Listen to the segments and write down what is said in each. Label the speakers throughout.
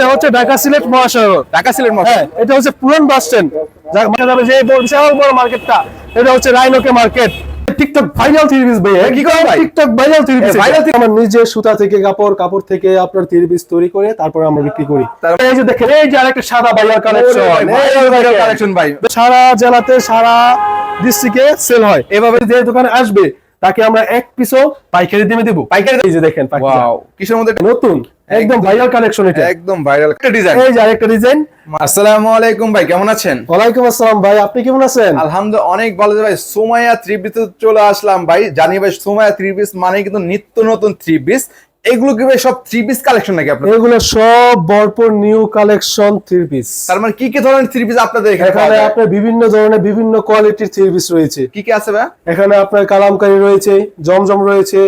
Speaker 1: এটা হচ্ছে ঢাকা সিলেট মহাশহর
Speaker 2: ঢাকা সিলেট
Speaker 1: হ্যাঁ এটা হচ্ছে পুরান বাস স্ট্যান্ড। যা মানে যাবে যে বিশাল বড় মার্কেটটা। এটা হচ্ছে রাইনোকে market. TikTok viral three piece ভাই
Speaker 2: কি করে ভাই?
Speaker 1: TikTok viral three
Speaker 2: piece. Viral
Speaker 1: আমার নিজে সুতা থেকে কাপড় কাপড় থেকে আপনার থ্রি পিস তৈরি করে তারপর আমরা বিক্রি করি। এই যে দেখেন এই যে আরেকটা সাদা ভাইরাল কালেকশন
Speaker 2: কালেকশন ভাই
Speaker 1: সারা জেলাতে সারা ডিস্ট্রিক্টে সেল হয়। এভাবে যে দোকানে আসবে তাকে আমরা এক পিসও পাইকারি দামে দেবো।
Speaker 2: পাইকারি
Speaker 1: এই যে দেখেন।
Speaker 2: কিসের মধ্যে?
Speaker 1: নতুন। একদম ভাইরাল কালেকশন এটা।
Speaker 2: একদম ভাইরাল একটা ডিজাইন
Speaker 1: এই যে আরেকটা ডিজাইন
Speaker 2: আসসালামু আলাইকুম ভাই কেমন আছেন?
Speaker 1: ওয়ালাইকুম আসসালাম ভাই আপনি কেমন আছেন?
Speaker 2: আলহামদুলিল্লাহ অনেক ভালো ভাই। সুমাইয়া থ্রি পিস চলে আসলাম ভাই। জানি ভাই সুমাইয়া থ্রি পিস মানে কিন্তু নিত্য নতুন থ্রি পিস এগুলো কি ভাই সব থ্রি পিস কালেকশন নাকি
Speaker 1: এগুলো সব ভরপুর নিউ কালেকশন থ্রি পিস
Speaker 2: তার মানে কি কি ধরনের থ্রি পিস আপনাদের এখানে
Speaker 1: এখানে আপনার বিভিন্ন ধরনের বিভিন্ন কোয়ালিটির থ্রি পিস রয়েছে।
Speaker 2: কি কি আছে ভাই?
Speaker 1: এখানে আপনার কালামকারী রয়েছে জমজম রয়েছে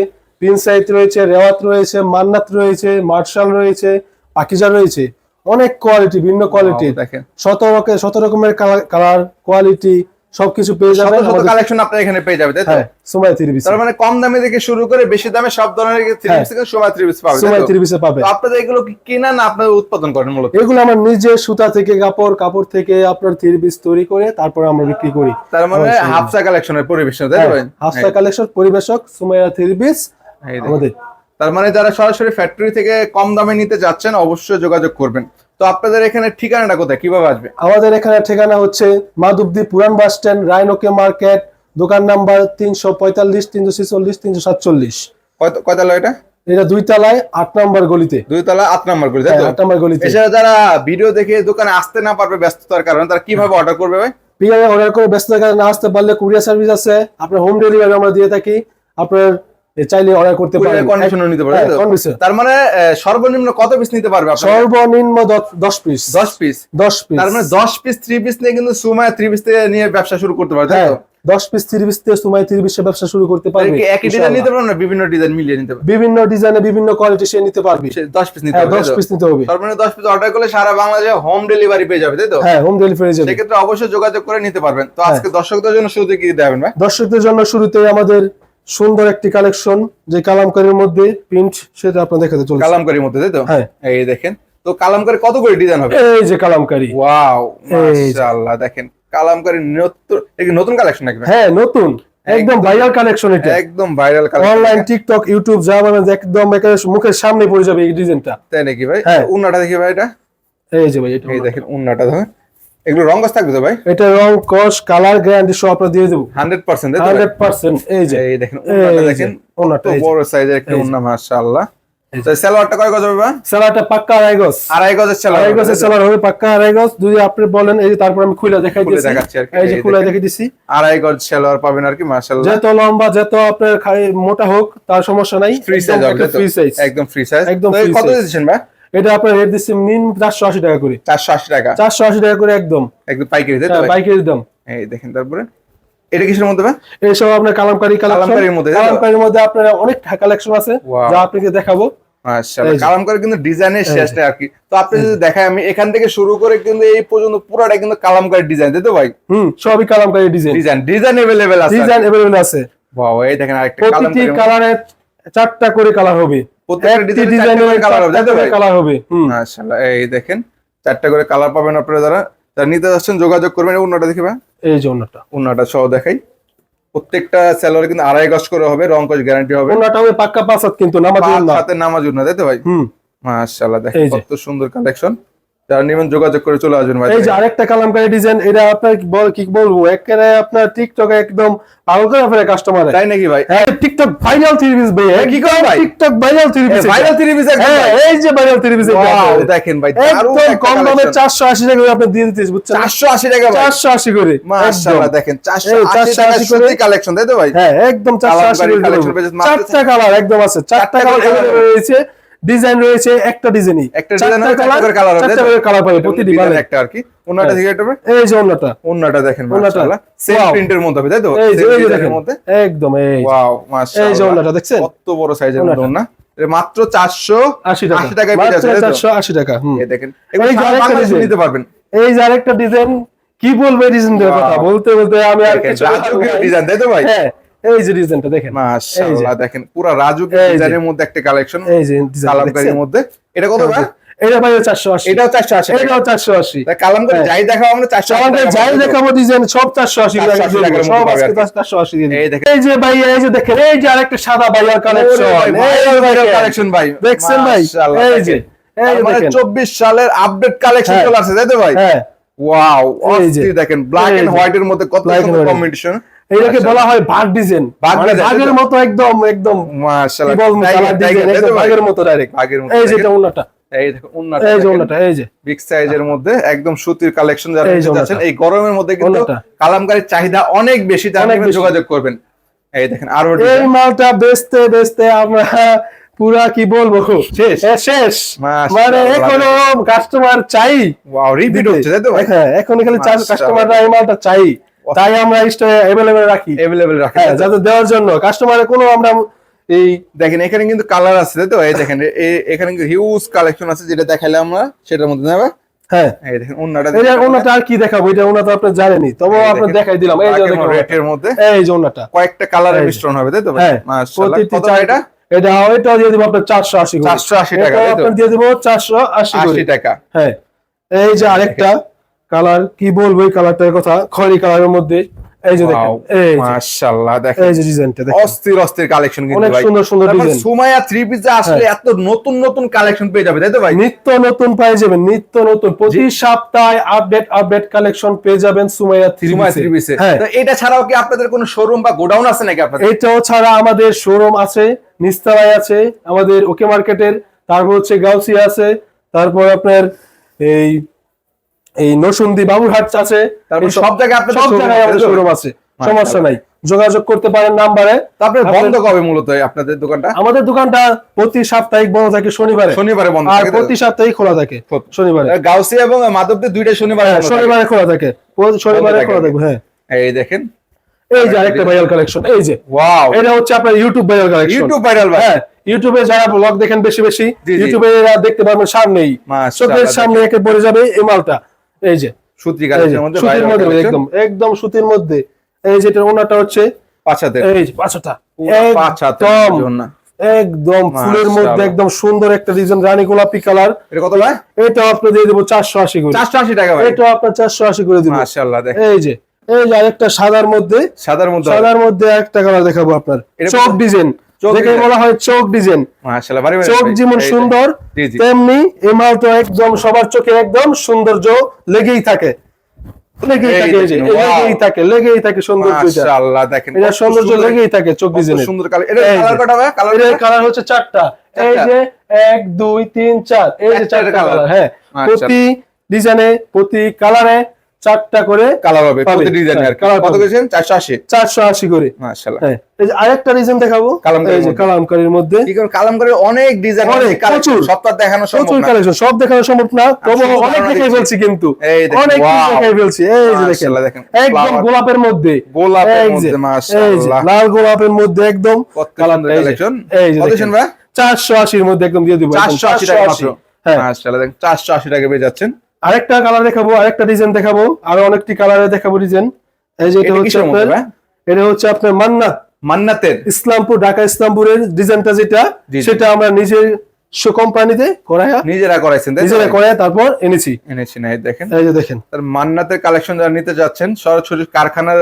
Speaker 1: পিনসাইত রয়েছে রেওয়াত রয়েছে মান্নাত রয়েছে মার্শাল রয়েছে পাকিজা রয়েছে। অনেক কোয়ালিটি ভিন্ন কোয়ালিটি
Speaker 2: দেখেন।
Speaker 1: শত রকম শত রকমের কালার কোয়ালিটি সবকিছু পেয়ে যাবেন
Speaker 2: কালেকশন আপনার এখানে পেয়ে যাবে তাই তো?
Speaker 1: হ্যাঁ সময় থ্রি পিস
Speaker 2: তার মানে কম দামে থেকে শুরু করে বেশি দামে সব ধরনের থ্রি
Speaker 1: হ্যাঁ।
Speaker 2: পিস থেকে সময় থ্রি পিস পাবে তাই
Speaker 1: সময়
Speaker 2: তো?
Speaker 1: থ্রি পিসে পাবে।
Speaker 2: তো এগুলো কি কেনা না আপনারা উৎপাদন করেন মূলত?
Speaker 1: এগুলো আমার নিজে সুতা থেকে কাপড় কাপড় থেকে আপনার থ্রি পিস তৈরি করে তারপর আমরা বিক্রি করি।
Speaker 2: তার মানে হাফসা কালেকশনের পরিবেশন তাই তো ভাই?
Speaker 1: হাস্তা কালেকশন পরিবেশক সুমাইয়া থ্রি পিস
Speaker 2: এই দেখেন।
Speaker 1: আমাদের।
Speaker 2: তার মানে যারা সরাসরি ফ্যাক্টরি থেকে কম দামে নিতে যাচ্ছেন অবশ্যই যোগাযোগ করবেন। তো আপনাদের এখানে ঠিকানাটা কোথায়? কীভাবে আসবে?
Speaker 1: আমাদের এখানে ঠিকানা হচ্ছে মাধবদী পুরান বাস স্ট্যান্ড রায়নকে মার্কেট দোকান নাম্বার তিনশো পঁয়তাল্লিশ তিনশো ছেচল্লিশ তিনশো সাতচল্লিশ।
Speaker 2: কয়তলা এটা?
Speaker 1: এটা দুই তলায় আট নম্বর গলিতে।
Speaker 2: দুই তলা আট নম্বর তাই
Speaker 1: হ্যাঁ, আট নম্বর গলিতে।
Speaker 2: এছাড়া যারা ভিডিও দেখে দোকানে আসতে না পারবে ব্যস্ততার কারণে তারা কীভাবে অর্ডার করবে ভাই?
Speaker 1: পিআই অর্ডার করে ব্যস্ত কারণে না আসতে পারলে কুরিয়ার সার্ভিস আছে। আপনার হোম ডেলিভারি আমরা দিয়ে থাকি। আপনার চাইলে অর্ডার করতে পারেন।
Speaker 2: কন্ডিশনও নিতে পারবে
Speaker 1: হ্যাঁ।
Speaker 2: তার মানে সর্বনিম্ন কত পিস নিতে পারবে?
Speaker 1: সর্বনিম্ন দশ- দশ পিস
Speaker 2: দশ পিস
Speaker 1: দশ পিস
Speaker 2: তার মানে দশ পিস থ্রি পিস নিয়ে কিন্তু সুমায়া থ্রি পিস থেকে নিয়ে ব্যবসা শুরু করতে পারবে তাই
Speaker 1: হ্যাঁ
Speaker 2: তো?
Speaker 1: দশ পিস তিরিশ পিস থেকে সময় তিরিশ পিসের ব্যবসা শুরু করতে পারবে
Speaker 2: একই ডিজাইন নিতে পারবে না? বিভিন্ন ডিজাইন মিলিয়ে নিতে পারবে?
Speaker 1: বিভিন্ন ডিজাইনে বিভিন্ন কোয়ালিটি সে নিতে পারবে।
Speaker 2: দশ পিস নিতে
Speaker 1: হ্যাঁ
Speaker 2: পারবে
Speaker 1: দশ পিস নিতে হবে।
Speaker 2: তার মানে দশ পিস অর্ডার করলে সারা বাংলাদেশে হোম ডেলিভারি পেয়ে যাবে তাই তো?
Speaker 1: হ্যাঁ হোম ডেলিভারি যাবে।
Speaker 2: সেক্ষেত্রে অবশ্যই যোগাযোগ করে নিতে পারবেন। তো
Speaker 1: হ্যাঁ।
Speaker 2: আজকে দর্শকদের জন্য শুরুতে কি দেবেন ভাই?
Speaker 1: দর্শকদের জন্য শুরুতে আমাদের সুন্দর একটি কালেকশন যে কালামকারীর মধ্যে প্রিন্ট সেটা আপনার দেখাতে চলছে।
Speaker 2: কালামকারীর মধ্যে তাই তো?
Speaker 1: হ্যাঁ।
Speaker 2: এই দেখেন তো কালামকারী কত করে ডিজাইন হবে?
Speaker 1: এই যে কালামকারী।
Speaker 2: ওয়াও মাশাআল্লাহ দেখেন কালামকারী নতুন নতুন কালেকশন নাকি
Speaker 1: হ্যাঁ নতুন। একদম ভাইরাল কালেকশন এটা।
Speaker 2: একদম viral
Speaker 1: collection
Speaker 2: online
Speaker 1: TikTok YouTube যা মানে একদম একেবারে মুখের সামনে পড়ে যাবে এই ডিজাইনটা
Speaker 2: তাই নাকি ভাই?
Speaker 1: হ্যাঁ।
Speaker 2: উন্নাটা দেখি ভাই এটা।
Speaker 1: এই যে ভাই এটা
Speaker 2: এই দেখেন উন্নাটা ধর এগুলো রং গাছ থাকবে তো ভাই?
Speaker 1: এটা রং কস কালার গ্যারান্টি সব আপনার দিয়ে দেবো।
Speaker 2: হান্ড্রেড পার্সেন্ট
Speaker 1: হান্ড্রেড পার্সেন্ট এই যে।
Speaker 2: এই দেখেন
Speaker 1: যে,
Speaker 2: দেখেন।
Speaker 1: ওনাটা।
Speaker 2: বড় সাইজের একটা। উন্না মাশাআল্লাহ। সালোয়ারটা কয় গজ হবে
Speaker 1: পাক্কা আড়াই গজ।
Speaker 2: আড়াই গজের সালোয়ার
Speaker 1: আড়াই গজের হবে পাক্কা আড়াই গজ। যদি আপনি বলেন এই যে তারপর আমি খুলে দেখাই দিয়েছি
Speaker 2: দেখাচ্ছি আর
Speaker 1: এই যে খুলে। দেখিয়ে দিছি।
Speaker 2: আড়াই গজ সালোয়ার পাবেন আর কি মাশাআল্লাহ।
Speaker 1: যত লম্বা যত আপনার মোটা হোক তার সমস্যা নাই।
Speaker 2: ফ্রি সাইজ
Speaker 1: ফ্রি সাইজ
Speaker 2: একদম ফ্রি সাইজ
Speaker 1: একদম
Speaker 2: কত। ভাই?
Speaker 1: এটা আপনার রেট দিচ্ছি নিন চারশো আশি টাকা করে
Speaker 2: চারশো আশি টাকা
Speaker 1: চারশো আশি টাকা করে একদম
Speaker 2: একদম পাইকারি তাই তো
Speaker 1: হ্যাঁ,
Speaker 2: ভাই?
Speaker 1: বাইকের দাম
Speaker 2: এই দেখেন তারপরে এটা কিসের মধ্যে ভাই
Speaker 1: এইসব আপনার কালামকারি কালেকশন
Speaker 2: কালামকারীর মধ্যে, তাই তো?
Speaker 1: কালামকারির মধ্যে আপনার অনেক কালেকশন আছে
Speaker 2: Wow.
Speaker 1: যা আপনাকে দেখাবো
Speaker 2: মাশাআল্লাহ
Speaker 1: এই যে।
Speaker 2: কালামকারী কিন্তু ডিজাইনের
Speaker 1: এই যে।
Speaker 2: শেষটা আর কি তো আপনি যদি দেখায় আমি এখান থেকে শুরু করে কিন্তু এই পর্যন্ত পুরোটা কিন্তু কালামকারী ডিজাইন তাই তো ভাই
Speaker 1: হুম সবই Kalamkari design
Speaker 2: design design available আছে
Speaker 1: ডিজাইন अवेलेबल আছে
Speaker 2: বাহ এই দেখেন আরেকটা
Speaker 1: প্রতিটি
Speaker 2: কালামকারী
Speaker 1: কালারে চারটা করে কালার হবে।
Speaker 2: প্রত্যেকটা
Speaker 1: ডিজাইনের
Speaker 2: কালার হবে
Speaker 1: কালার হবে।
Speaker 2: মাশাআল্লাহ এই দেখেন চারটা করে কালার পাবেন আপনারা যারা। যারা নিতে যাচ্ছেন যোগাযোগ করবেন অন্যটা দেখি ভাই।
Speaker 1: এই জন্যটা
Speaker 2: অন্যটা সহ দেখাই। প্রত্যেকটা স্যালোয়ার কিন্তু আড়াই গজ করে হবে রং কস গ্যারান্টি হবে।
Speaker 1: ওনাটা হবে পাক্কা পাঁচ হাত কিন্তু নামাজ
Speaker 2: হাতে নামাজ না তাই তো ভাই?
Speaker 1: হুম।
Speaker 2: মাশাআল্লাহ দেখেন কত সুন্দর কালেকশন যারা নেবেন যোগাযোগ করে চলে আসবেন ভাই
Speaker 1: এই যে আরেকটা কালামকারি ডিজাইন এটা আপনার কি বল- কি বলব একেবারে আপনার টিকটকে একদম পাগল করে ফেলে কাস্টমার
Speaker 2: তাই নাকি ভাই
Speaker 1: টিকটক ভাইরাল থ্রি পিস ভাই
Speaker 2: কি করে ভাই?
Speaker 1: TikTok
Speaker 2: viral three piece viral
Speaker 1: three
Speaker 2: piece.
Speaker 1: এই যে ভাইরাল থ্রি পিস
Speaker 2: দেখেন ভাই
Speaker 1: একদম কম দামে
Speaker 2: collection।
Speaker 1: চারশো আশি টাকা করে আপনি দিয়ে দিতেছি বুঝছেন
Speaker 2: চারশো আশি টাকা ভাই
Speaker 1: চারশো আশি করে
Speaker 2: মাশাআল্লাহ। দেখেন চারশো
Speaker 1: এই
Speaker 2: আশি টাকা
Speaker 1: 480 করে।
Speaker 2: সত্যি কালেকশন তাই তো ভাই
Speaker 1: হ্যাঁ একদম চারশো আশি
Speaker 2: কালামকারী
Speaker 1: করে
Speaker 2: collection
Speaker 1: দেবো।
Speaker 2: পেয়েছেন মাত্র
Speaker 1: চারটা কালার একদম আছে চারটা কালার রয়েছে ডিজাইন রয়েছে একটা ডিজাইনই
Speaker 2: একটা ডিজাইন কালার
Speaker 1: কালার পাবে প্রতিটি
Speaker 2: ডিজাইন একটা আর কি। এটা ভাই
Speaker 1: এই যে অন্যটা।
Speaker 2: ওনাটা দেখেন। মাশাআল্লাহ। সেম প্রিন্টের মধ্যে হবে তাই তো?
Speaker 1: এই যে দেখেন।
Speaker 2: মধ্যে?
Speaker 1: একদম এই।
Speaker 2: ওয়াও
Speaker 1: এই যে
Speaker 2: মাশাআল্লাহ।
Speaker 1: দেখছেন?
Speaker 2: কত বড় সাইজের মধ্যে। মাত্র 480
Speaker 1: আশি টাকা।
Speaker 2: টাকায়?
Speaker 1: চারশো আশি টাকা
Speaker 2: দেখেন। নিতে পারবেন।
Speaker 1: এই যে আরেকটা ডিজাইন কি বলব এই ডিজাইনটার কথা? বলতে বলতে আমি আর কিছু
Speaker 2: ডিজাইন তাই তো ভাই?
Speaker 1: হ্যাঁ। এই যে ডিজাইনটা দেখেন।
Speaker 2: মাশাআল্লাহ দেখেন পুরো
Speaker 1: এই যে।
Speaker 2: ডিজাইনের মধ্যে একটা কালেকশন
Speaker 1: এই যে
Speaker 2: কালামকারীর মধ্যে। এটা কত ভাই?
Speaker 1: এটা ভাই চারশো আশি।
Speaker 2: এটাও চারশো আশি
Speaker 1: এটাও চারশো আশি।
Speaker 2: কালাম
Speaker 1: হ্যাঁ।
Speaker 2: যাই দেখাও আমরা চারশো
Speaker 1: আমাদের যাই দেখাবো। ডিজাইন সব
Speaker 2: 480 টাকার
Speaker 1: সব আজকে
Speaker 2: পাবে আর কি।
Speaker 1: চারশো আশি দিয়ে
Speaker 2: এই দেখেন।
Speaker 1: এই যে ভাই এই যে দেখেন এই যে আরেকটা সাদা ভাইয়ার কালেকশন
Speaker 2: কালেকশন ভাই
Speaker 1: দেখছেন ভাই? এই যে। এই
Speaker 2: মানে
Speaker 1: দেখেন।
Speaker 2: চব্বিশ সালের আপডেট কালেকশন
Speaker 1: হ্যাঁ।
Speaker 2: চলে আসছে তাই তো ভাই?
Speaker 1: হ্যাঁ।
Speaker 2: ওয়াও
Speaker 1: এই।
Speaker 2: অস্থির দেখেন। ব্ল্যাক
Speaker 1: এই
Speaker 2: এন্ড হোয়াইট এর মধ্যে কত কম্বিনেশন
Speaker 1: এটাকে বলা হয় বাঘ ডিজাইন। মানে বাঘের মতো একদম একদম বাঘের মতো ডাইরেক্ট
Speaker 2: বাঘের মতো
Speaker 1: এই যে
Speaker 2: দেখেন।
Speaker 1: ওনাটা
Speaker 2: এই দেখো উন্নাটা
Speaker 1: এই যে
Speaker 2: দেখেন।
Speaker 1: এই যে।
Speaker 2: বিগ সাইজের মধ্যে একদম সুতির কালেকশন যারা।
Speaker 1: এই
Speaker 2: গরমের মধ্যে কিন্তু কালামকারীর চাহিদা অনেক বেশি তার যোগাযোগ করবেন। এই দেখেন আরও
Speaker 1: এই মালটা বেচতে বেচতে আমরা পুরা কি বলব?
Speaker 2: শেষ।
Speaker 1: এ, শেষ।
Speaker 2: মাশাআল্লাহ।
Speaker 1: মানে এখনও কাস্টমার চাই।
Speaker 2: ওয়াও রিপিট হচ্ছে তাই তো
Speaker 1: হ্যাঁ এখন খালি। কাস্টমাররা এই মালটা চাই। তাই আমরা স্টকে অ্যাভেলেবেল রাখি
Speaker 2: अवेलेबल রাখেন
Speaker 1: হ্যাঁ যাতে দেওয়ার জন্য কাস্টমারের কোনো আমরা এই
Speaker 2: দেখেন এখানে কিন্তু কালার আছে তাই তো এই দেখেন এ- এখানে কিন্তু হিউজ কালেকশন আছে যেটা দেখাইলে আমরা সেটার মধ্যে নেবা
Speaker 1: হ্যাঁ
Speaker 2: এই দেখেন ওন্নাটা
Speaker 1: এটা ওনাটা আর কি দেখাবো এটা ওনাটা আপনি জানেনি তবে আপনি দেখাই দিলাম এই যে দেখুন
Speaker 2: রেটের মধ্যে
Speaker 1: এই যে ওনাটা
Speaker 2: কয়েকটা কালারের
Speaker 1: এই যে।
Speaker 2: মিশ্রণ হবে তাই তো ভাই?
Speaker 1: হ্যাঁ
Speaker 2: মাশাআল্লাহ
Speaker 1: প্রতিটি
Speaker 2: কত
Speaker 1: চার
Speaker 2: এটা
Speaker 1: এটা এটা দিয়ে দিব আপনার চারশো আশি
Speaker 2: 480 টাকা, তাই তো?
Speaker 1: আপনার দিয়ে দিব চারশো আশি
Speaker 2: 80 টাকা
Speaker 1: হ্যাঁ এই যে আরেকটা কালার কি বলব এই কালারটার কথা? খয়রি কালারের মধ্যে। এই যে দেখেন এই
Speaker 2: মাশাআল্লাহ দেখেন।
Speaker 1: এই যে ডিজাইনটা দেখেন।
Speaker 2: অস্থির অস্থির কালেকশন কিন্তু ভাই।
Speaker 1: সুন্দর সুন্দর ডিজাইন।
Speaker 2: সুমাইয়া থ্রি পিসে আসলে এত নতুন নতুন কালেকশন পেয়ে যাবে তাই তো ভাই?
Speaker 1: নিত্য নতুন পেয়ে যাবেন নিত্য নতুন। প্রতি সপ্তাহে আপডেট আপডেট কালেকশন পেয়ে যাবেন সুমাইয়া থ্রি
Speaker 2: সুমাইয়া থ্রি পিসে
Speaker 1: হ্যাঁ।
Speaker 2: তো এটা ছাড়াও কি আপনাদের কোনো শোরুম বা গোডাউন আছে নাকি আপনাদের?
Speaker 1: এটাও ছাড়া আমাদের শোরুম আছে নিস্তারায় আছে আমাদের ওকে মার্কেটের তারপর হচ্ছে গাউসি আছে তারপর আপনার এই এই নসুন্দি বাবুরহাট আছে
Speaker 2: সব জায়গায়
Speaker 1: সব জায়গায়
Speaker 2: আছে,
Speaker 1: আমাদের শোরুম আছে। সমস্যা নাই। যোগাযোগ করতে পারেন নাম্বারে।
Speaker 2: তারপরে বন্ধ কবে মূলত আপনাদের দোকানটা?
Speaker 1: আমাদের দোকানটা প্রতি সাপ্তাহিক বন্ধ থাকে শনিবারে।
Speaker 2: শনিবারে বন্ধ
Speaker 1: আর
Speaker 2: থাকে?
Speaker 1: প্রতি সপ্তাহে খোলা থাকে শনিবারে।
Speaker 2: গাউসি এবং মাধবদের দুইটা শনিবার
Speaker 1: হ্যাঁ
Speaker 2: থাকে।
Speaker 1: শনিবারে খোলা থাকে। শনিবারে খোলা থাকবে হ্যাঁ।
Speaker 2: এই দেখেন।
Speaker 1: এই যে আরেকটা ভাইরাল কালেকশন এই যে।
Speaker 2: ওয়াও
Speaker 1: এটা হচ্ছে আপনার YouTube viral collection
Speaker 2: YouTube viral ভাই।
Speaker 1: হ্যাঁ ইউটিউবে যারা ব্লগ দেখেন বেশি বেশি। ইউটিউবে দেখতে পারবেন সামনেই। চোখের সামনে একে পড়ে যাবে এই মালটা। এই যে
Speaker 2: সুতি
Speaker 1: এই
Speaker 2: মধ্যে
Speaker 1: সুতির মধ্যে একদম একদম সুতির মধ্যে। এই যেটা ওনাটা হচ্ছে
Speaker 2: পাঁচ
Speaker 1: এই পাঁচটা একদম একদম ফুলের মধ্যে একদম সুন্দর একটা ডিজাইন রানী গোলাপি কালার
Speaker 2: এটা কত ভাই?
Speaker 1: এটা আপনি দিয়ে দেবো চারশো আশি করে।
Speaker 2: চারশো আশি টাকা ভাই।
Speaker 1: এটা আপনার চারশো আশি করে দিব।
Speaker 2: মাশাআল্লাহ দেখ।
Speaker 1: এই যে এই যে আরেকটা সাদার মধ্যে
Speaker 2: সাদার মধ্যে
Speaker 1: সাদার মধ্যে একটা কালার দেখাবো আপনার।
Speaker 2: সব
Speaker 1: ডিজাইন যেটাকে বলা হয় চোখ ডিজাইন। চোখ যেমন সুন্দর তেমনি এই মালটা একদম সবার চোখে একদম সৌন্দর্য লেগেই থাকে। লেগেই থাকে. লেগেই থাকে লেগেই থাকে সৌন্দর্যটা
Speaker 2: মাশাআল্লাহ দেখেন
Speaker 1: এটা সৌন্দর্য লেগেই থাকে চোখ ডিজাইনের।
Speaker 2: সুন্দর কালার এটা কালার কটা ভাই? কালার
Speaker 1: কালার হচ্ছে চারটা। এই যে এক দুই তিন চার। এই যে
Speaker 2: চারটা
Speaker 1: কালার হ্যাঁ। প্রতি ডিজাইনে প্রতি কালারে চারটা করে
Speaker 2: কালার হবে
Speaker 1: পাবে।
Speaker 2: প্রতি ডিজাইন আর
Speaker 1: হ্যাঁ,
Speaker 2: কি। কত
Speaker 1: পাবে।
Speaker 2: করেছেন 480
Speaker 1: করে।
Speaker 2: মাশাআল্লাহ।
Speaker 1: হ্যাঁ এই যে আরেকটা ডিজাইন দেখাবো। এই যে
Speaker 2: মধ্যে।
Speaker 1: কালামকারীর মধ্যে।
Speaker 2: কি কারণ কালামকারীর অনেক ডিজাইন
Speaker 1: অনেক,
Speaker 2: অনেক কালেকশন
Speaker 1: প্রচুর।
Speaker 2: সব তো আর দেখানো সম্ভব
Speaker 1: প্রচুর কালেকশন সব দেখানো সম্ভব না। তবে অনেক
Speaker 2: ধারণা
Speaker 1: দেখে
Speaker 2: দিচ্ছি।
Speaker 1: ফেলছি কিন্তু। অনেক
Speaker 2: wow!
Speaker 1: দেখে ফেলছি। এই যে দেখেন।
Speaker 2: দেখেন,
Speaker 1: একদম গোলাপের মধ্যে।
Speaker 2: গোলাপের মধ্যে মাশাআল্লাহ।
Speaker 1: লাল গোলাপের মধ্যে একদম। যে,
Speaker 2: কালেকশন
Speaker 1: এই যে দেখেন।
Speaker 2: দিচ্ছেন ভাই?
Speaker 1: চারশো আশির মধ্যে একদম দিয়ে দিব। একদম
Speaker 2: 480 টাকা মাত্র।
Speaker 1: হ্যাঁ।
Speaker 2: মাশাআল্লাহ দেখেন 480 টাকা পেয়ে যাচ্ছেন।
Speaker 1: আরেকটা কালার দেখাবো আরেকটা ডিজাইন দেখাবো আরও অনেকটি কালারে দেখাবো ডিজাইন এই যে এটা হচ্ছে আপনার এটা হচ্ছে আপনার মান্নাত।
Speaker 2: মান্নাতের।
Speaker 1: ইসলামপুর ঢাকা ইসলামপুরের ডিজাইনটা যেটা। সেটা আমরা নিজের শো কোম্পানিতে করাইয়া
Speaker 2: নিজেরা করাইছেন
Speaker 1: নিজেরা
Speaker 2: ভাই?
Speaker 1: করাইয়া তারপর এনেছি।
Speaker 2: এনেছি না দেখেন।
Speaker 1: এই যে দেখেন।
Speaker 2: তার মান্নাতের কালেকশন যারা নিতে যাচ্ছেন সরাসরি কারখানার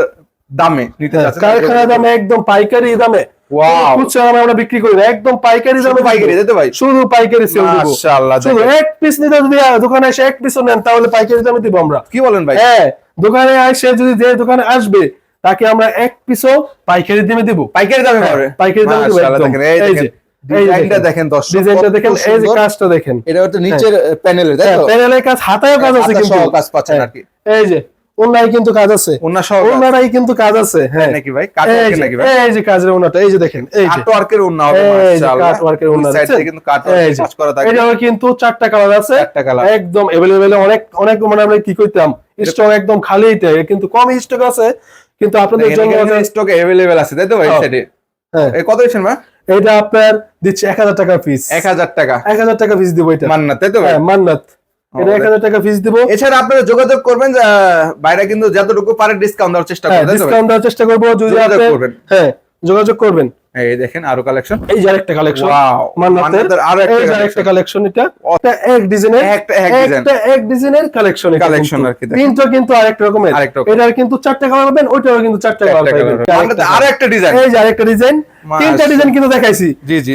Speaker 2: দামে নিতে
Speaker 1: হ্যাঁ,
Speaker 2: যাচ্ছেন।
Speaker 1: কারখানা দামে একদম পাইকারি দামে।
Speaker 2: ওয়াও
Speaker 1: খুচরা আমরা বিক্রি করি একদম পাইকারি দামে
Speaker 2: পাইকারি। ভাই?
Speaker 1: শুধু পাইকারি সেল দিব।
Speaker 2: মাশাআল্লাহ
Speaker 1: শুধু এক পিস নিতে যদি দোকানে এসে এক পিসও নেন তাহলে পাইকারি দামে দিব আমরা।
Speaker 2: কি বলেন ভাই?
Speaker 1: হ্যাঁ দোকানে এসে যদি যে দোকানে আসবে তাকে আমরা এক পিসও পাইকারি দামে দিব।
Speaker 2: পাইকারি দামে
Speaker 1: হ্যাঁ,
Speaker 2: পাবে?
Speaker 1: পাইকারি দামে দিব একদম।
Speaker 2: দেখেন এই
Speaker 1: এই
Speaker 2: দেখেন ডিজাইনটা
Speaker 1: দেখেন।
Speaker 2: দেখেন দর্শক
Speaker 1: ডিজাইনটা দেখেন এই যে কাজটা দেখেন।
Speaker 2: এটা হচ্ছে নিচের প্যানেলের তাই
Speaker 1: হ্যাঁ,
Speaker 2: তো
Speaker 1: প্যানেলের কাজ হাতায়ও কাজ আছে কিন্তু।
Speaker 2: কাজ পাচ্ছেন আর কি।
Speaker 1: এই যে অন্যায় কিন্তু কাজ আছে
Speaker 2: ওনা সহ কাজ।
Speaker 1: ওনারাই কিন্তু কাজ আছে হ্যাঁ
Speaker 2: নাকি ভাই
Speaker 1: এই
Speaker 2: কাটওয়ার্কের
Speaker 1: যে
Speaker 2: নাকি ভাই
Speaker 1: এই যে কাজের ওনাটা এই যে দেখেন এই যে
Speaker 2: কাটওয়ার্কের ওনা হবে
Speaker 1: এই যে
Speaker 2: মাশাআল্লাহ
Speaker 1: কাটওয়ার্কের ওনা
Speaker 2: দুই সাইড
Speaker 1: দেখছেন?
Speaker 2: থেকে কিন্তু কাটওয়ার্ক
Speaker 1: এই যে,
Speaker 2: কাজ করা থাকে
Speaker 1: এটাও কিন্তু চারটা কালার আছে
Speaker 2: চারটা কালার
Speaker 1: একদম এভেলেবেল অনেক অনেক মানে আমরা কি করতাম স্টক একদম খালি কিন্তু কম স্টক আছে কিন্তু আপনাদের জন্য আমাদের-
Speaker 2: স্টকে अवेलेबल আছে তাই তো ভাই
Speaker 1: হ্যাঁ।
Speaker 2: সাইডে
Speaker 1: হ্যাঁ
Speaker 2: এই কত দিচ্ছেন ভাই
Speaker 1: এটা আপনার দিচ্ছে এক হাজার টাকা পিস
Speaker 2: 1000 টাকা
Speaker 1: এক হাজার টাকা পিস দিব এটা
Speaker 2: মান্না তাই তো ভাই
Speaker 1: হ্যাঁ মান্নাত এটা টাকা দিব।
Speaker 2: এছাড়া আপনারা যোগাযোগ করবেন বাইরে কিন্তু যতটুকু পারে ডিসকাউন্ট দেওয়ার চেষ্টা
Speaker 1: হ্যাঁ
Speaker 2: করবেন?
Speaker 1: ডিসকাউন্ট দেওয়ার চেষ্টা করব যদি আপনি হ্যাঁ যোগাযোগ করবেন।
Speaker 2: এই দেখেন আরও কালেকশন
Speaker 1: এই যে আরেকটা কালেকশন
Speaker 2: ওয়াও
Speaker 1: মান্নাতের
Speaker 2: আরও
Speaker 1: এই আরেকটা কালেকশন এটা। একটা এক ডিজাইনের
Speaker 2: একটা এক design।
Speaker 1: একটা এক ডিজাইনের কালেকশন
Speaker 2: Collection আর কি দেখেন।
Speaker 1: প্রিন্টও কিন্তু রকমের। এটার কিন্তু চারটা কালার পাবেন ওইটারও কিন্তু চারটা কালার
Speaker 2: একটা
Speaker 1: পাবেন।
Speaker 2: colour। একটা ডিজাইন
Speaker 1: এই যে আরেকটা ডিজাইন তিনটা ডিজাইন কিন্তু দেখাইছি।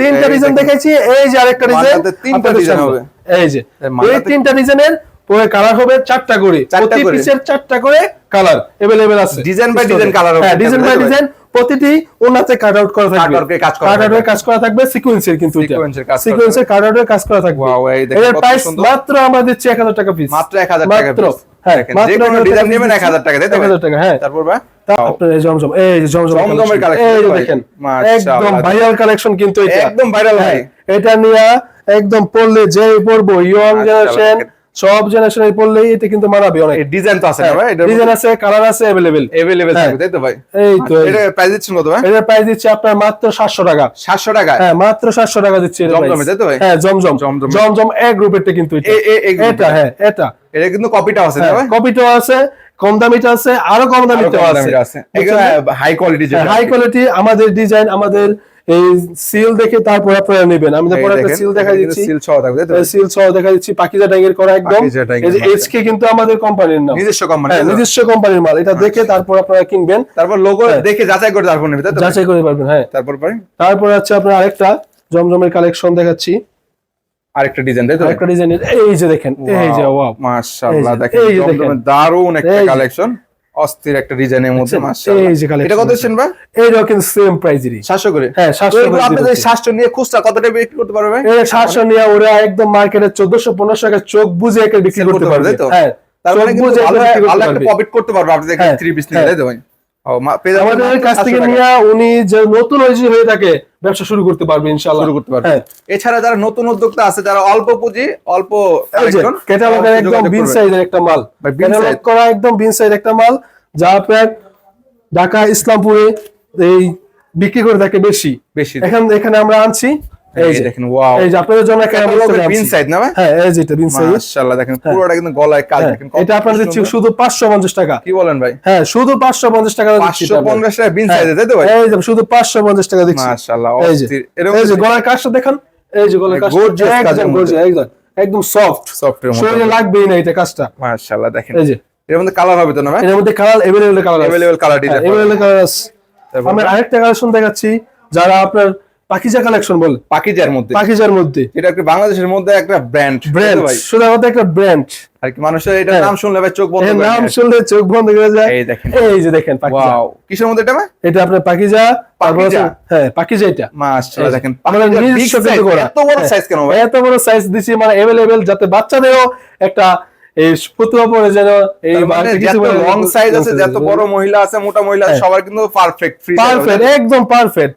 Speaker 1: তিনটা ডিজাইন। দেখাইছি। এই যে আরেকটা ডিজাইন
Speaker 2: তিনটা design হবে।
Speaker 1: এই যে
Speaker 2: এই মান্নাতের-
Speaker 1: এই তিনটা ডিজাইনের পরে কালার হবে চারটা করে
Speaker 2: চারটা
Speaker 1: প্রতি
Speaker 2: করে।
Speaker 1: পিসের চারটা করে কালার अवेलेबल আছে
Speaker 2: Design by design colour হবে।
Speaker 1: হ্যাঁ ডিজাইন বাই
Speaker 2: তাই তো ভাই?
Speaker 1: ডিজাইন প্রতিটি ওনাতে কাট আউট করা থাকবে
Speaker 2: Cut out এ কাজ করা
Speaker 1: কাট আউটের
Speaker 2: থাকবে।
Speaker 1: কাজ করা থাকবে সিকোয়েন্সের কিন্তু এটা
Speaker 2: Sequence এর কাজ করা
Speaker 1: সিকোয়েন্সের কাট আউটের কাজ করা থাকবে
Speaker 2: Wow, এই দেখেন
Speaker 1: এর
Speaker 2: কত
Speaker 1: প্রাইস
Speaker 2: সুন্দর।
Speaker 1: মাত্র আমরা দিচ্ছি 1000 টাকা পিস
Speaker 2: মাত্র 1000 টাকা
Speaker 1: মাত্র
Speaker 2: piece।
Speaker 1: হ্যাঁ
Speaker 2: দেখেন,
Speaker 1: মাত্র
Speaker 2: যে কোনো
Speaker 1: 1000
Speaker 2: design
Speaker 1: টাকা
Speaker 2: নেবেন
Speaker 1: piece
Speaker 2: 1000 টাকা, তাই তো ভাই?
Speaker 1: 1000 টাকা হ্যাঁ
Speaker 2: তারপর ভাই
Speaker 1: তা আপনার এই জমজম এই যে জমজম
Speaker 2: জমজমের
Speaker 1: collection।
Speaker 2: collection,
Speaker 1: এই যে
Speaker 2: ভাই।
Speaker 1: দেখেন
Speaker 2: মাশাআল্লাহ।
Speaker 1: একদম ভাইরাল কালেকশন কিন্তু এটা
Speaker 2: একদম ভাইরাল ভাই
Speaker 1: হ্যাঁ, এটা নিয়ে একদম পড়লে যে পড়বো ইয়ং
Speaker 2: মাশাআল্লাহ,
Speaker 1: জেনারেশন
Speaker 2: দেখেন।
Speaker 1: সব জেনারেশনে পড়লেই এটা কিন্তু মানাবে অনেক
Speaker 2: এই ডিজাইন তো আছে না ভাই এটা
Speaker 1: ডিজাইন আছে কালার আছে अवेलेबल
Speaker 2: अवेलेबल
Speaker 1: হ্যাঁ।
Speaker 2: থাকবে তাই তো ভাই
Speaker 1: এই তো এই
Speaker 2: এটা প্রাইস দিচ্ছেন কত ভাই
Speaker 1: এটার প্রাইস দিচ্ছে আপনার মাত্র 700 টাকা
Speaker 2: 700 টাকা
Speaker 1: হ্যাঁ মাত্র 700 টাকা দিচ্ছে এটার
Speaker 2: জমজমে,
Speaker 1: price।
Speaker 2: তাই তো ভাই?
Speaker 1: হ্যাঁ জমজম
Speaker 2: জমজমে।
Speaker 1: জমজম এক গ্রুপেরটা কিন্তু এটা
Speaker 2: এ- এ- এই
Speaker 1: এটা
Speaker 2: গ্রুপটা।
Speaker 1: হ্যাঁ এটা
Speaker 2: এটা কিন্তু কপিটা আছে
Speaker 1: কপিটাও আছে কম দামিটা আছে আরও কম দামিটাও আছে।
Speaker 2: হাই কোয়ালিটি
Speaker 1: হাই কোয়ালিটি আমাদের ডিজাইন আমাদের এই সিল দেখে তারপর আপনারা নেবেন। আমি তো
Speaker 2: এই
Speaker 1: পরে একটা সিল দেখা দিচ্ছি।
Speaker 2: সহ থাকবে
Speaker 1: সিল দেখা দিচ্ছি পাকিজা ট্যাগের করা একদম। এই যে এইচকে কিন্তু আমাদের কোম্পানির নাম।
Speaker 2: নিজস্ব কোম্পানি
Speaker 1: হ্যাঁ নিজস্ব কোম্পানির মাল। এটা দেখে তারপর আপনারা কিনবেন।
Speaker 2: তারপর লোগো
Speaker 1: হ্যাঁ।
Speaker 2: দেখে যাচাই করে তারপর নেবে তাই তো
Speaker 1: যাচাই করে পারবেন হ্যাঁ।
Speaker 2: তারপর পরে
Speaker 1: তারপর আছে আপনার আরেকটা জমজমের কালেকশন দেখাচ্ছি।
Speaker 2: আরেকটা ডিজাইন তাই তো?
Speaker 1: আরেকটা ডিজাইনের এই যে দেখেন এই যে ওয়াও
Speaker 2: মাশাআল্লাহ দেখেন
Speaker 1: দেখেন।
Speaker 2: জমজমের একটা কালেকশন অস্থির একটা ডিজাইনের মধ্যে? মাশাআল্লাহ। এটা কত দিচ্ছেন ভাই?
Speaker 1: এইটাও কিন্তু সেম প্রাইজেরই
Speaker 2: 700 করে?
Speaker 1: হ্যাঁ
Speaker 2: তো
Speaker 1: 700 করে দিচ্ছি।
Speaker 2: 700 নিয়ে খুচরা কতটা বিক্রি করতে পারবে ভাই?
Speaker 1: এই সাতশো নিয়ে ওরা একদম মার্কেটে চোদ্দশো পনেরোশো টাকা চোখ বুঝে একে বিক্রি করতে পারবে
Speaker 2: তাই তো?
Speaker 1: হ্যাঁ
Speaker 2: তার মানে কিন্তু ভালো একটা প্রফিট করতে পারবে আপনাদের
Speaker 1: হ্যাঁ,
Speaker 2: থ্রি পিস নিয়ে। তাই তো ভাই?
Speaker 1: আমাদের কাছ থেকে নিয়ে উনি যে নতুন হয়েছে হয়ে থাকে ব্যবসা শুরু করতে পারবে ইনশাল্লাহ
Speaker 2: শুরু করতে পারবে।
Speaker 1: হ্যাঁ।
Speaker 2: এছাড়া যারা নতুন উদ্যোক্তা আছে যারা অল্প পুঁজি অল্প
Speaker 1: ক্যাটালগের একদম বিন সাইজের একটা মাল। ক্যাটালগ করা একদম বিন সাইজ একটা মাল যা আপনার ঢাকা ইসলামপুরে এই বিক্রি করে থাকে বেশি।
Speaker 2: বেশি।
Speaker 1: এখান এখানে আমরা আনছি। এই
Speaker 2: এই
Speaker 1: যে
Speaker 2: দেখেন ওয়াও
Speaker 1: এই যে আপনাদের জন্য একটা আমরা করে
Speaker 2: বিন
Speaker 1: আনছি।
Speaker 2: সাইড না ভাই
Speaker 1: হ্যাঁ এই যে এটা বিন সাইজ
Speaker 2: মাশাআল্লাহ দেখেন পুরোটা কিন্তু গলায় কাজ
Speaker 1: হ্যাঁ,
Speaker 2: দেখেন কত
Speaker 1: এটা আপনার দিচ্ছি
Speaker 2: সুন্দর।
Speaker 1: শুধু পাঁচশো পঞ্চাশ টাকা
Speaker 2: কি বলেন ভাই
Speaker 1: হ্যাঁ শুধু পাঁচশো পঞ্চাশ টাকা দিচ্ছি এটা আপনার।
Speaker 2: 550 টাকা বিন
Speaker 1: হ্যাঁ,
Speaker 2: সাইজে তাই তো ভাই
Speaker 1: এই যে শুধু পাঁচশো পঞ্চাশ টাকা দিচ্ছি
Speaker 2: মাশাআল্লাহ
Speaker 1: এই যে
Speaker 2: অস্থির এরকম
Speaker 1: এই যে গলার কাজটা দেখেন এই যে গলার কাজটা
Speaker 2: Gorgeous কাজের
Speaker 1: একদম
Speaker 2: মধ্যে।
Speaker 1: gorgeous, একদম একদম সফট
Speaker 2: সফটের মতো
Speaker 1: শরীরে লাগবেই না এটা কাজটা
Speaker 2: মাশাআল্লাহ দেখেন
Speaker 1: এই যে
Speaker 2: এর মধ্যে কালার হবে তো না ভাই
Speaker 1: এর মধ্যে কালার এভেলেবল কালার আছে
Speaker 2: available colour design
Speaker 1: available colour আছে
Speaker 2: তারপর?
Speaker 1: আমি আরেকটা কালেকশন দেখাচ্ছি যারা আপনার পাকিজা কালেকশন বলে।
Speaker 2: পাকিজার মধ্যে।
Speaker 1: পাকিজার মধ্যে।
Speaker 2: এটা একটা বাংলাদেশের মধ্যে একটা ব্র্যান্ড
Speaker 1: ব্র্যান্ড
Speaker 2: ভাই?
Speaker 1: শুধু কথা একটা ব্র্যান্ড
Speaker 2: আর কি মানুষের এটা
Speaker 1: হ্যাঁ।
Speaker 2: নাম শুনলে ভাই চোখ বন্ধ
Speaker 1: এর নাম শুনলে চোখ বন্ধ করে যায়।
Speaker 2: এই দেখেন।
Speaker 1: এই যে দেখেন পাকিজা।
Speaker 2: কিসের মধ্যে এটা
Speaker 1: এটা আপনার পাকিজা
Speaker 2: পাকিজা?
Speaker 1: হ্যাঁ পাকিজা এটা।
Speaker 2: মাশাআল্লাহ দেখেন।
Speaker 1: আমাদের নিজস্ব করা।
Speaker 2: এত বড়
Speaker 1: হ্যাঁ।
Speaker 2: সাইজ কেন ভাই?
Speaker 1: এত বড় সাইজ দিছি মানে এভেলেবেল যাতে বাচ্চাদেরও একটা এই ফতুয়া পরে যেন এই
Speaker 2: মানে লং সাইজ আছে যত বড় মহিলা আছে মোটা মহিলা আছে
Speaker 1: হ্যাঁ।
Speaker 2: সবার কিন্তু পারফেক্ট ফ্রি
Speaker 1: পারফেক্ট একদম পারফেক্ট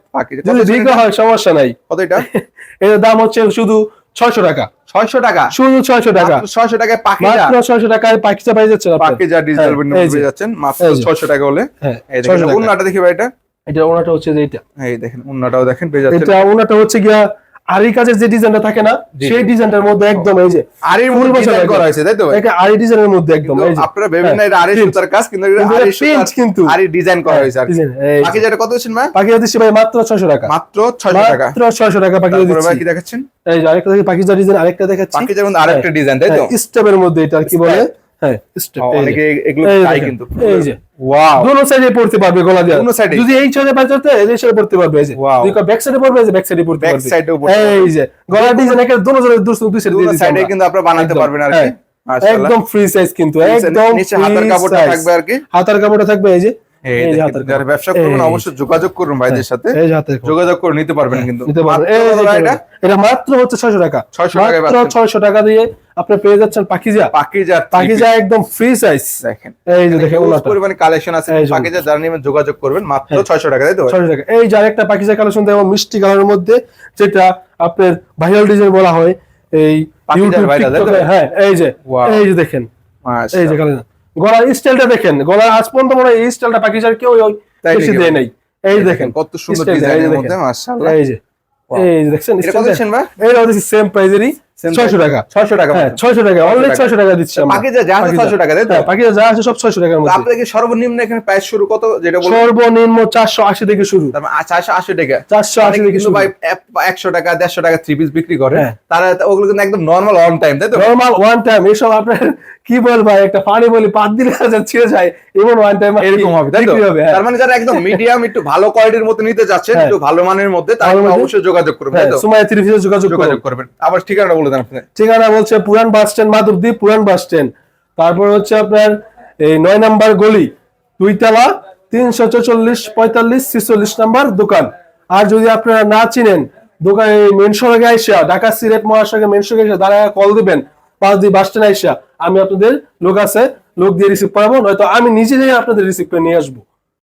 Speaker 1: যদি হয় সমস্যা নাই।
Speaker 2: কত এটা?
Speaker 1: এর দাম হচ্ছে শুধু ছয়শো টাকা।
Speaker 2: 600 টাকা?
Speaker 1: শুধু ছয়শো টাকা।
Speaker 2: 600 টাকায়
Speaker 1: মাত্র ছয়শো টাকায় পাই।
Speaker 2: পাকিজা ডিজিটাল
Speaker 1: হ্যাঁ,
Speaker 2: পেয়ে যাচ্ছেন মাত্র। 600 টাকা হলে।
Speaker 1: হ্যাঁ
Speaker 2: এই দেখেন উন্নাটা দেখি ভাই এটা।
Speaker 1: এটা ওনাটা হচ্ছে যে এটা
Speaker 2: এই দেখেন উন্নাটাও দেখেন পেয়ে যাচ্ছেন।
Speaker 1: এটা ওনাটা হচ্ছে গিয়া আরি কাজের যে ডিজাইনটা থাকে না। সেই ডিজাইনটার মধ্যে একদম এই যে ফুল একদম।
Speaker 2: করা হয়েছে তাই তো
Speaker 1: এটা আরি ডিজাইনের মধ্যে একদম এই যে।
Speaker 2: আপনারা ভেবেন না এটা আরি সুতার কাজ কিন্তু আরি সুতার
Speaker 1: কিন্তু।
Speaker 2: আরি ডিজাইন করা হয়েছে আর কি।
Speaker 1: ডিজাইন, এই যে।
Speaker 2: পাকিজা এটা কত দিচ্ছেন ভাই?
Speaker 1: পাখি দিচ্ছি ভাই মাত্র ছয়শো টাকা।
Speaker 2: মাত্র 600 টাকা।
Speaker 1: মাত্র ছয়শো টাকা পাখি
Speaker 2: তারপরে ভাই কি দেখাচ্ছেন?
Speaker 1: এই যে আরেকটা দেখি পাকিজা ডিজাইন আরেকটা দেখাচ্ছি।
Speaker 2: পাকিজার মধ্যে আরেকটা ডিজাইন তাই তো?
Speaker 1: স্টেপের মধ্যে এটা কি বলে? হ্যাঁ
Speaker 2: অনেকে এগুলো চাই কিন্তু।
Speaker 1: এই যে।
Speaker 2: ওয়াও
Speaker 1: দোনো সাইডে পড়তে পারবে গলা দিয়ে।
Speaker 2: দোনো side
Speaker 1: যদি এই সাইডে পাইতে এই সাইডে পড়তে পারবে এই যে।
Speaker 2: Wow.
Speaker 1: যদি ব্যাক সাইডে পড়বে এই যে ব্যাক সাইডে পড়তে
Speaker 2: ব্যাক
Speaker 1: পারবে।
Speaker 2: সাইডেও
Speaker 1: এই যে গলা ডিজাইন একে দোনো সাইডে দুই দুই সাইডে
Speaker 2: দুটো সাইডে কিন্তু আপনারা বানাতে
Speaker 1: একদম,
Speaker 2: পারবেন আর কি।
Speaker 1: হ্যাঁ। একদম ফ্রি সাইজ কিন্তু একদম
Speaker 2: নিচে হাতের কাপড়টা থাকবে আর কি।
Speaker 1: হাতার কাপড়টা থাকবে এই যে।
Speaker 2: যারা ব্যবসা করবেন অবশ্যই যোগাযোগ করুন ভাইদের সাথে।
Speaker 1: এই যে হাতের কাপড়।
Speaker 2: যোগাযোগ করে নিতে পারবেন কিন্তু।
Speaker 1: নিতে পারবেন।
Speaker 2: মাত্র
Speaker 1: এই যে
Speaker 2: কত ভাই এটা
Speaker 1: মাত্র হচ্ছে 600 টাকা।
Speaker 2: 600 টাকায়
Speaker 1: মাত্র
Speaker 2: পাচ্ছেন।
Speaker 1: 600 টাকা দিয়ে আপনি পেয়ে যাচ্ছেন পাকিজা।
Speaker 2: পাকিজা
Speaker 1: পাকিজা একদম ফ্রি সাইজ
Speaker 2: দেখেন।
Speaker 1: এই যে দেখেন
Speaker 2: পরিমাণে কালেকশন আছে। পাকিজা যারা নেবেন যোগাযোগ করবেন। মাত্র
Speaker 1: হ্যাঁ।
Speaker 2: 600 টাকা তাই তো ভাই?
Speaker 1: 600 টাকা। এই যে আরেকটা পাকিজা কালেকশন দেখো মিষ্টি কালারের মধ্যে যেটা আপনার ভাইরাল ডিজাইন বলা হয় এই হ্যাঁ এই যে। এই যে দেখেন। এই যে। কালেকশন গলার স্টাইলটা দেখেন গলার আজ পর্যন্ত মনে হয় এই স্টাইলটা পাকিস্তান কেউ বেশি দেয়? নাই। এই দেখেন
Speaker 2: কত সুন্দর
Speaker 1: style এই যে
Speaker 2: ডিজাইনের মধ্যে মাশাআল্লাহ।
Speaker 1: এই যে এই দেখছেন style
Speaker 2: ভাই?
Speaker 1: এই দেখছি সেম প্রাইজেরই ছয়শো টাকা।
Speaker 2: ছয়শো টাকা
Speaker 1: হ্যাঁ ছয়শো টাকা অনলি ছয়শো টাকা দিচ্ছি
Speaker 2: বাকি যা যা আছে ছয়শো টাকা তাই তো
Speaker 1: হ্যাঁ, বাকি যা আছে সব ছয়শো টাকার মধ্যে।
Speaker 2: আপনাদের সর্বনিম্ন এখানে প্রাইস শুরু? কত? যেটা
Speaker 1: সর্বনিম্ন চারশো আশি থেকে শুরু।
Speaker 2: মানে চারশো আশি টাকা
Speaker 1: চারশো আশি থেকে শুরু।
Speaker 2: ভাই একশো টাকা দেড়শো টাকা থ্রি পিস বিক্রি করে।
Speaker 1: হ্যাঁ।
Speaker 2: তারা ওগুলো কিন্তু একদম নর্মাল অন টাইম তাই তো?
Speaker 1: নর্মাল ওয়ান টাইম এসব আপনার কি বল ভাই একটা পানি বলি পাত দিলে ছিঁড়ে যায় এমন ওয়ান টাইম
Speaker 2: এরকম হবে তাই তো?
Speaker 1: হ্যাঁ।
Speaker 2: তার মানে যারা একদম মিডিয়াম একটু ভালো কোয়ালিটির মধ্যে নিতে যাচ্ছেন
Speaker 1: হ্যাঁ।
Speaker 2: একটু ভালো মানের মধ্যে তারা অবশ্যই যোগাযোগ করবেন তাই
Speaker 1: হ্যাঁ
Speaker 2: তো?
Speaker 1: সময় থ্রি পিসে
Speaker 2: যোগাযোগ করবেন। আবার ঠিকানাটা বলে দেন আপনি
Speaker 1: ঠিকানা বলছে পুরান বাস স্ট্যান্ড, মাধবদ্বীপ পুরান বাস স্ট্যান্ড। তারপর হচ্ছে আপনার এই নয় নাম্বার গলি, দুইতলা, তিনশো চৌচল্লিশ পঁয়তাল্লিশ ছিচল্লিশ নাম্বার দোকান। আর যদি আপনারা না চিনেন, দোকানে মেন সড়কে আইসা, ঢাকা সিলেট মহাসড়কে মেন সড়কে এসে দাঁড়ায় কল দিবেন, পাঁচ দিয়ে বাস স্ট্যান্ড আইসা, আমি আপনাদের লোক আছে, লোক দিয়ে রিসিভ করাবো, নয়তো আমি নিজে যাই আপনাদের রিসিভ করে নিয়ে আসব।